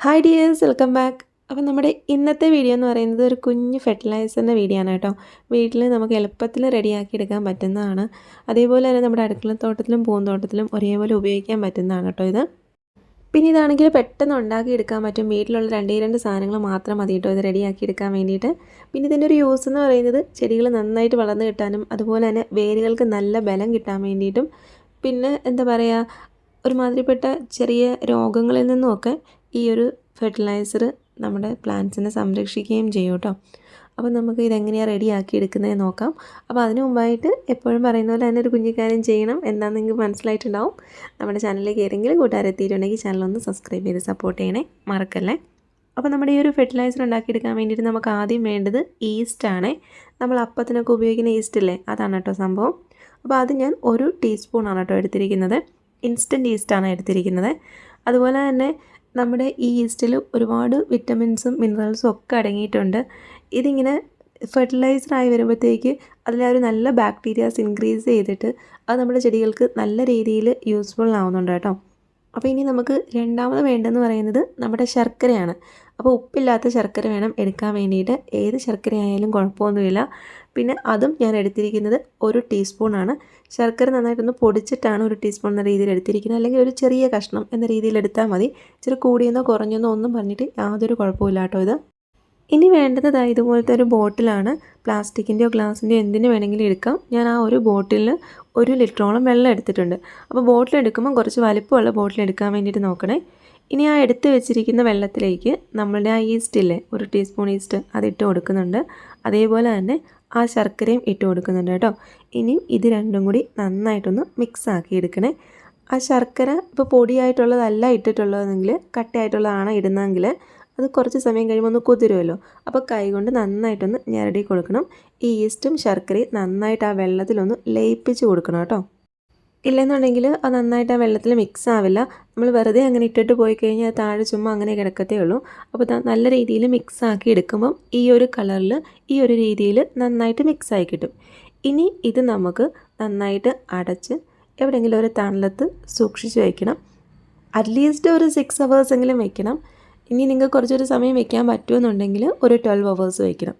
Hi dears welcome back അപ്പോൾ നമ്മുടെ ഇന്നത്തെ വീഡിയോ എന്ന് പറയുന്നത് ഒരു കുഞ്ഞ് ഫെർട്ടിലൈസറിന്റെ വീഡിയോ ആണ് കേട്ടോ. വീട്ടിൽ നമുക്ക് എളുപ്പത്തിൽ റെഡിയാക്കി എടുക്കാൻ പറ്റുന്നതാണ്. അതേപോലെ തന്നെ നമ്മുടെ അടുക്കള തോട്ടത്തിലും പൂന്തോട്ടത്തിലും ഒരേപോലെ ഉപയോഗിക്കാൻ പറ്റുന്നതാണ് കേട്ടോ ഇത്. പിന്നെ ഇതാണെങ്കിൽ പെട്ടെന്ന് ഉണ്ടാക്കി എടുക്കാൻ പറ്റും. വീട്ടിലുള്ള രണ്ടേ രണ്ട് സാധനങ്ങൾ മാത്രം മതി കേട്ടോ ഇത് റെഡിയാക്കി എടുക്കാൻ വേണ്ടിയിട്ട്. പിന്നെ ഇതിന്റെ ഒരു യൂസ് എന്ന് പറയുന്നത് ചെടികൾ നന്നായിട്ട് വളർന്നു കിട്ടാനും അതുപോലെ തന്നെ വേരുകൾക്ക് നല്ല ബലം കിട്ടാൻ വേണ്ടിയിട്ടും. പിന്നെ എന്താ പറയുക ഒരുമാതിരിപ്പെട്ട ചെറിയ രോഗങ്ങളിൽ നിന്നുമൊക്കെ ഈ ഒരു ഫെർട്ടിലൈസർ നമ്മുടെ പ്ലാന്റ്സിനെ സംരക്ഷിക്കുകയും ചെയ്യും കേട്ടോ. അപ്പോൾ നമുക്ക് ഇതെങ്ങനെയാണ് റെഡിയാക്കി എടുക്കുന്നത് നോക്കാം. അപ്പോൾ അതിന് മുമ്പായിട്ട് എപ്പോഴും പറയുന്ന പോലെ തന്നെ ഒരു കുഞ്ഞിക്കാര്യം ചെയ്യണം എന്താണെന്ന് നിങ്ങൾക്ക് മനസ്സിലായിട്ടുണ്ടാവും. നമ്മുടെ ചാനലിലേക്ക് ഏതെങ്കിലും കൂട്ടുകാരെത്തിയിട്ടുണ്ടെങ്കിൽ ചാനലൊന്ന് സബ്സ്ക്രൈബ് ചെയ്ത് സപ്പോർട്ട് ചെയ്യണേ മറക്കല്ലേ. അപ്പോൾ നമ്മുടെ ഈ ഒരു ഫെർട്ടിലൈസർ ഉണ്ടാക്കിയെടുക്കാൻ വേണ്ടിയിട്ട് നമുക്ക് ആദ്യം വേണ്ടത് ഈസ്റ്റാണ് നമ്മൾ അപ്പത്തിനൊക്കെ ഉപയോഗിക്കുന്ന ഈസ്റ്റ് അല്ലേ അതാണ് കേട്ടോ സംഭവം. അപ്പോൾ അത് ഞാൻ ഒരു ടീസ്പൂണാണ് കേട്ടോ എടുത്തിരിക്കുന്നത്. ഇൻസ്റ്റന്റ് ഈസ്റ്റാണ് എടുത്തിരിക്കുന്നത്. അതുപോലെ തന്നെ നമ്മുടെ ഈ ഈസ്റ്റിൽ ഒരുപാട് വിറ്റമിൻസും മിനറൽസും ഒക്കെ അടങ്ങിയിട്ടുണ്ട്. ഇതിങ്ങനെ ഫെർട്ടിലൈസറായി വരുമ്പോഴത്തേക്ക് അതിലെ ഒരു നല്ല ബാക്ടീരിയാസ് ഇൻക്രീസ് ചെയ്തിട്ട് അത് നമ്മുടെ ചെടികൾക്ക് നല്ല രീതിയിൽ യൂസ്ഫുൾ ആവുന്നുണ്ട് കേട്ടോ. അപ്പോൾ ഇനി നമുക്ക് രണ്ടാമത് വേണ്ടതെന്ന് പറയുന്നത് നമ്മുടെ ശർക്കരയാണ്. അപ്പോൾ ഉപ്പില്ലാത്ത ശർക്കര വേണം എടുക്കാൻ വേണ്ടിയിട്ട്. ഏത് ശർക്കരയായാലും കുഴപ്പമൊന്നുമില്ല. പിന്നെ അതും ഞാൻ എടുത്തിരിക്കുന്നത് ഒരു ടീസ്പൂണാണ്. ശർക്കര നന്നായിട്ടൊന്ന് പൊടിച്ചിട്ടാണ് ഒരു ടീസ്പൂൺ എന്ന രീതിയിൽ എടുത്തിരിക്കുന്നത്. അല്ലെങ്കിൽ ഒരു ചെറിയ കഷ്ണം എന്ന രീതിയിൽ എടുത്താൽ മതി. ഇച്ചിരി കൂടിയെന്നോ കുറഞ്ഞെന്നോ ഒന്നും പറഞ്ഞിട്ട് യാതൊരു കുഴപ്പമില്ല കേട്ടോ ഇത്. ഇനി വേണ്ടത് ഇതുപോലത്തെ ഒരു ബോട്ടിലാണ്. പ്ലാസ്റ്റിക്കിന്റെയോ ഗ്ലാസിന്റെയോ എന്തിനു വേണമെങ്കിലും എടുക്കാം. ഞാൻ ആ ഒരു ബോട്ടിലിൽ ഒരു ലിറ്ററോളം വെള്ളം എടുത്തിട്ടുണ്ട്. അപ്പോൾ ബോട്ടിൽ എടുക്കുമ്പോൾ കുറച്ച് വലിപ്പമുള്ള ബോട്ടിൽ എടുക്കാൻ വേണ്ടിയിട്ട് നോക്കണേ. ഇനി ആ എടുത്ത് വെച്ചിരിക്കുന്ന വെള്ളത്തിലേക്ക് നമ്മളുടെ ആ ഈസ്റ്റ് ഇല്ലേ ഒരു ടീസ്പൂൺ ഈസ്റ്റ് അതിട്ട് കൊടുക്കുന്നുണ്ട്. അതേപോലെ തന്നെ ആ ശർക്കരയും ഇട്ട് കൊടുക്കുന്നുണ്ട് കേട്ടോ. ഇനിയും ഇത് രണ്ടും കൂടി നന്നായിട്ടൊന്ന് മിക്സ് ആക്കി എടുക്കണേ. ആ ശർക്കര ഇപ്പോൾ പൊടിയായിട്ടുള്ളതല്ല ഇട്ടിട്ടുള്ളതെങ്കിൽ കട്ടിയായിട്ടുള്ളതാണ് ഇടുന്നതെങ്കിൽ അത് കുറച്ച് സമയം കഴിയുമ്പോൾ ഒന്ന് കുതിരുമല്ലോ അപ്പോൾ കൈകൊണ്ട് നന്നായിട്ടൊന്ന് ഞരടി കൊടുക്കണം. ഈ ഈസ്റ്റും ശർക്കരയും നന്നായിട്ട് ആ വെള്ളത്തിലൊന്ന് ലയിപ്പിച്ച് കൊടുക്കണം കേട്ടോ. ഇല്ലെന്നുണ്ടെങ്കിൽ അത് നന്നായിട്ട് ആ വെള്ളത്തിൽ മിക്സ് ആവില്ല. നമ്മൾ വെറുതെ അങ്ങനെ ഇട്ടിട്ട് പോയി കഴിഞ്ഞാൽ താഴെ ചുമ്മാ അങ്ങനെ കിടക്കത്തേ ഉള്ളൂ. അപ്പോൾ നല്ല രീതിയിൽ മിക്സ് ആക്കി എടുക്കുമ്പം ഈ ഒരു കളറിൽ ഈ ഒരു രീതിയിൽ നന്നായിട്ട് മിക്സ് ആയി കിട്ടും. ഇനി ഇത് നമുക്ക് നന്നായിട്ട് അടച്ച് എവിടെയെങ്കിലും ഒരു തണലത്ത് സൂക്ഷിച്ച് വയ്ക്കണം അറ്റ്ലീസ്റ്റ് ഒരു സിക്സ് അവേഴ്സ് എങ്കിലും വെക്കണം. ഇനി നിങ്ങൾക്ക് കുറച്ചൊരു സമയം വെക്കാൻ പറ്റുമെന്നുണ്ടെങ്കിൽ ഒരു ട്വൽവ് അവേഴ്സ് വയ്ക്കണം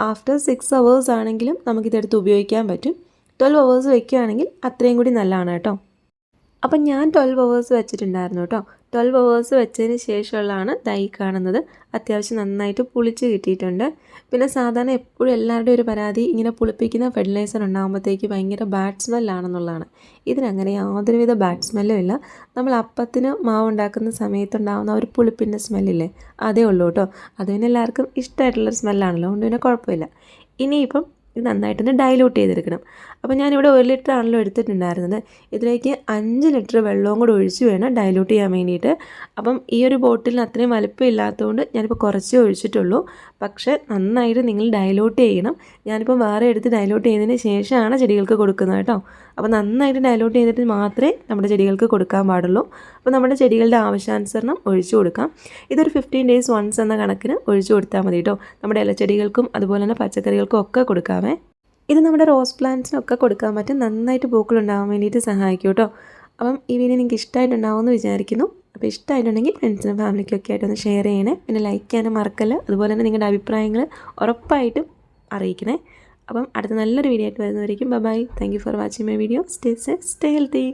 ആഫ്റ്റർ സിക്സ് അവേഴ്സ് ആണെങ്കിലും നമുക്കിതെടുത്ത് ഉപയോഗിക്കാൻ പറ്റും. ട്വൽവ് അവേഴ്സ് വെക്കുകയാണെങ്കിൽ അത്രയും കൂടി നല്ലതാണ് കേട്ടോ. അപ്പം ഞാൻ ട്വൽവ് അവേഴ്സ് വെച്ചിട്ടുണ്ടായിരുന്നു കേട്ടോ. ട്വൽവ് അവേഴ്സ് വെച്ചതിന് ശേഷമുള്ളതാണ് തൈ കാണുന്നത്. അത്യാവശ്യം നന്നായിട്ട് പുളിച്ച് കിട്ടിയിട്ടുണ്ട്. പിന്നെ സാധാരണ എപ്പോഴും എല്ലാവരുടെയും ഒരു പരാതി ഇങ്ങനെ പുളിപ്പിക്കുന്ന ഫെർട്ടിലൈസർ ഉണ്ടാകുമ്പോഴത്തേക്ക് ഭയങ്കര ബാഡ് സ്മെല്ലാണെന്നുള്ളതാണ് ഇതിനങ്ങനെ യാതൊരുവിധ ബാഡ് സ്മെല്ലും ഇല്ല. നമ്മൾ അപ്പത്തിന് മാവ് ഉണ്ടാക്കുന്ന സമയത്തുണ്ടാകുന്ന ഒരു പുളിപ്പിന്റെ സ്മെല്ലില്ലേ അതേ ഉള്ളൂ കേട്ടോ. അത് പിന്നെ എല്ലാവർക്കും ഇഷ്ടമായിട്ടുള്ളൊരു സ്മെല്ലാണല്ലോ അതുകൊണ്ട് പിന്നെ കുഴപ്പമില്ല. ഇനിയിപ്പം ഇത് നന്നായിട്ടൊന്ന് ഡൈലൂട്ട് ചെയ്തെടുക്കണം. അപ്പോൾ ഞാനിവിടെ ഒരു ലിറ്റർ ആണല്ലോ എടുത്തിട്ടുണ്ടായിരുന്നത്. ഇതിലേക്ക് അഞ്ച് ലിറ്റർ വെള്ളവും കൂടെ ഒഴിച്ച് വേണം ഡൈലൂട്ട് ചെയ്യാൻ വേണ്ടിയിട്ട്. അപ്പം ഈ ഒരു ബോട്ടിലിന് അത്രയും വലിപ്പം ഇല്ലാത്തതുകൊണ്ട് ഞാനിപ്പോൾ കുറച്ചേ ഒഴിച്ചിട്ടുള്ളൂ. പക്ഷേ നന്നായിട്ട് നിങ്ങൾ ഡൈലൂട്ട് ചെയ്യണം. ഞാനിപ്പോൾ വേറെ എടുത്ത് ഡൈലൂട്ട് ചെയ്തതിന് ശേഷമാണ് ചെടികൾക്ക് കൊടുക്കുന്നത് കേട്ടോ. അപ്പോൾ നന്നായിട്ട് ഡൈലൂട്ട് ചെയ്തിട്ട് മാത്രമേ നമ്മുടെ ചെടികൾക്ക് കൊടുക്കാൻ പാടുള്ളൂ. അപ്പോൾ നമ്മുടെ ചെടികളുടെ ആവശ്യാനുസരണം ഒഴിച്ചു കൊടുക്കാം. ഇതൊരു ഫിഫ്റ്റീൻ ഡേയ്സ് വൺസ് എന്ന കണക്കിന് ഒഴിച്ചു കൊടുത്താൽ മതി കേട്ടോ. നമ്മുടെ ഇലച്ചെടികൾക്കും അതുപോലെ തന്നെ പച്ചക്കറികൾക്കും ഒക്കെ കൊടുക്കാമേ ഇത് നമ്മുടെ റോസ് പ്ലാന്റ്സിനൊക്കെ കൊടുക്കാൻ പറ്റും. നന്നായിട്ട് പൂക്കൾ പൂക്കളുണ്ടാകാൻ വേണ്ടിയിട്ട് സഹായിക്കും കേട്ടോ. അപ്പം ഈ വീഡിയോ നിങ്ങൾക്ക് ഇഷ്ടമായിട്ടുണ്ടാവുമെന്ന് വിചാരിക്കുന്നു. അപ്പോൾ ഇഷ്ടമായിട്ടുണ്ടെങ്കിൽ ഫ്രണ്ട്സിനും ഫാമിലിക്കും ഒക്കെ ആയിട്ട് ഒന്ന് ഷെയർ ചെയ്യണേ. പിന്നെ ലൈക്ക് ചെയ്യാനും മറക്കല്ല. അതുപോലെ തന്നെ നിങ്ങളുടെ അഭിപ്രായങ്ങൾ ഉറപ്പായിട്ടും അറിയിക്കണേ. അപ്പം അടുത്ത നല്ലൊരു വീഡിയോ ആയിട്ട് വരുന്നതായിരിക്കും bye thank you for watching my video stay safe stay healthy